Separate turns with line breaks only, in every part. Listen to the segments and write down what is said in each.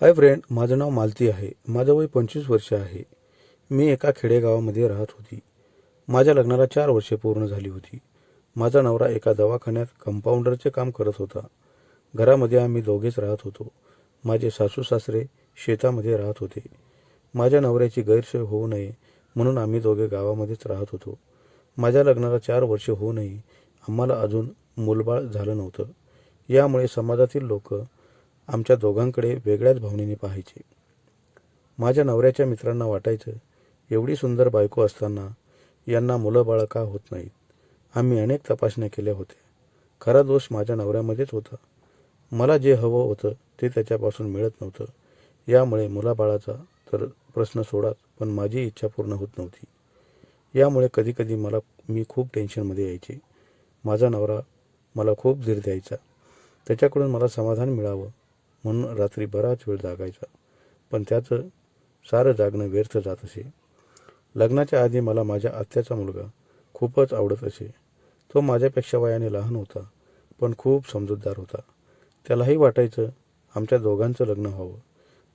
Hi friend माझं नाव मालती आहे. माझं वय पंचवीस वर्ष आहे. मी एका खेडेगावामध्ये राहत होती. माझ्या लग्नाला चार वर्षे पूर्ण झाली होती. माझा नवरा एका दवाखान्यात कंपाऊंडरचे काम करत होता. घरामध्ये आम्ही दोघेच राहत होतो. माझे सासू सासरे शेतामध्ये राहत होते. माझ्या नवऱ्याची गैरसोय होऊ नये म्हणून आम्ही दोघे गावामध्येच राहत होतो. माझ्या लग्नाला चार वर्षे होऊनही आम्हाला अजून मूलबाळ झालं नव्हतं. यामुळे समाजातील लोक आमच्या दोघांकडे वेगळ्याच भावनेने पाहायचे. माझ्या नवऱ्याच्या मित्रांना वाटायचं एवढी सुंदर बायको असताना यांना मुलं बाळं का होत नाहीत. आम्ही अनेक तपासण्या केल्या होत्या. खरा दोष माझ्या नवऱ्यामध्येच होता. मला जे हवं होतं ते त्याच्यापासून मिळत नव्हतं. यामुळे मुलाबाळाचा तर प्रश्न सोडाच पण माझी इच्छा पूर्ण होत नव्हती. यामुळे कधीकधी मला मी खूप टेन्शनमध्ये यायचे. माझा नवरा मला खूप धीर द्यायचा. त्याच्याकडून मला समाधान मिळावं. म्हणून रात्री बराच वेळ जागायचा. पण त्याचं सारं जागणं व्यर्थ जात असे. लग्नाच्या आधी मला माझ्या आत्याचा मुलगा खूपच आवडत असे. तो माझ्यापेक्षा वयाने लहान होता पण खूप समजूतदार होता. त्यालाही वाटायचं आमच्या दोघांचं लग्न व्हावं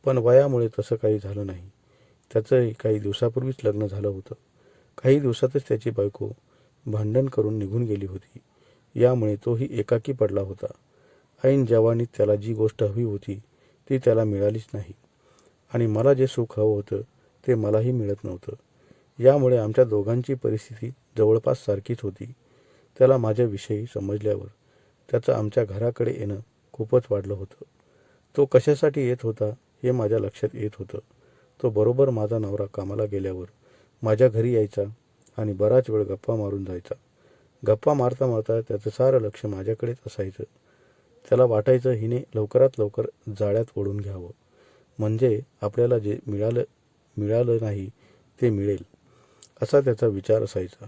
पण वयामुळे तसं काही झालं नाही. त्याचंही काही दिवसापूर्वीच लग्न झालं होतं. काही दिवसातच त्याची बायको भांडण करून निघून गेली होती. यामुळे तोही एकाकी पडला होता. ऐन जवानीत त्याला जी गोष्ट हवी होती ती त्याला मिळालीच नाही. आणि मला जे सुख हवं होतं ते मलाही मिळत नव्हतं. यामुळे आमच्या दोघांची परिस्थिती जवळपास सारखीच होती. त्याला माझ्याविषयी समजल्यावर त्याचं आमच्या घराकडे येणं खूपच वाढलं होतं. तो कशासाठी येत होता हे माझ्या लक्षात येत होतं. तो बरोबर माझा नवरा कामाला गेल्यावर माझ्या घरी यायचा आणि बराच वेळ गप्पा मारून जायचा. गप्पा मारता मारता त्याचं सारं लक्ष माझ्याकडेच असायचं. त्याला वाटायचं हिने लवकरात लवकर जाळ्यात ओढून घ्यावं. म्हणजे आपल्याला जे मिळालं मिळालं नाही ते मिळेल असा त्याचा विचार असायचा.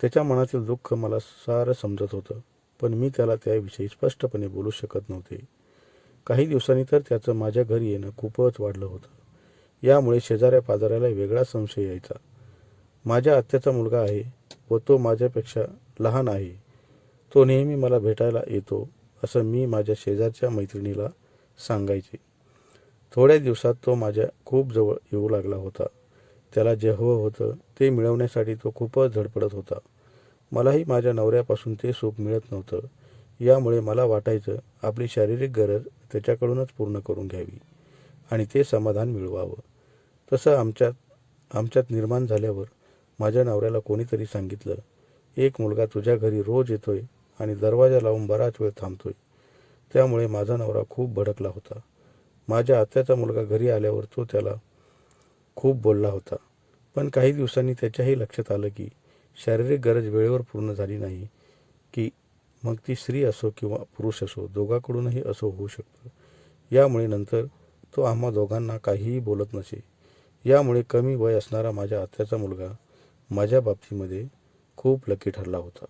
त्याच्या मनातील दुःख मला सारं समजत होतं पण मी त्याला त्याविषयी स्पष्टपणे बोलू शकत नव्हते. काही दिवसांनी तर त्याचं माझ्या घरी येणं खूपच वाढलं होतं. यामुळे शेजाऱ्या पाजाऱ्याला वेगळा संशय यायचा. माझ्या आत्याचा मुलगा आहे व तो माझ्यापेक्षा लहान आहे. तो नेहमी मला भेटायला येतो असं मी माझ्या शेजारच्या मैत्रिणीला सांगायचे. थोड्या दिवसात तो माझ्या खूप जवळ येऊ लागला होता. त्याला जे हवं होतं ते मिळवण्यासाठी तो खूपच धडपडत होता. मलाही माझ्या नवऱ्यापासून ते सुख मिळत नव्हतं. यामुळे मला वाटायचं आपली शारीरिक गरज त्याच्याकडूनच पूर्ण करून घ्यावी आणि ते समाधान मिळवावं. तसं आमच्यात आमच्यात निर्माण झाल्यावर माझ्या नवऱ्याला कोणीतरी सांगितलं एक मुलगा तुझ्या घरी रोज येतोय आणि दरवाजा लावून बराच वेळ थांबतोय. त्यामुळे माझा नवरा खूप भडकला होता. माझ्या आत्याचा मुलगा घरी आल्यावर तो त्याला खूप बोलला होता. पण काही दिवसांनी त्याच्याही लक्षात आलं की शारीरिक गरज वेळेवर पूर्ण झाली नाही की मग ती स्त्री असो किंवा पुरुष असो दोघांकडूनही असो होऊ शकतं. यामुळे नंतर तो आम्हा दोघांना काहीही बोलत नसे. यामुळे कमी वय असणारा माझ्या आत्याचा मुलगा माझ्या बाबतीमध्ये खूप लकी ठरला होता.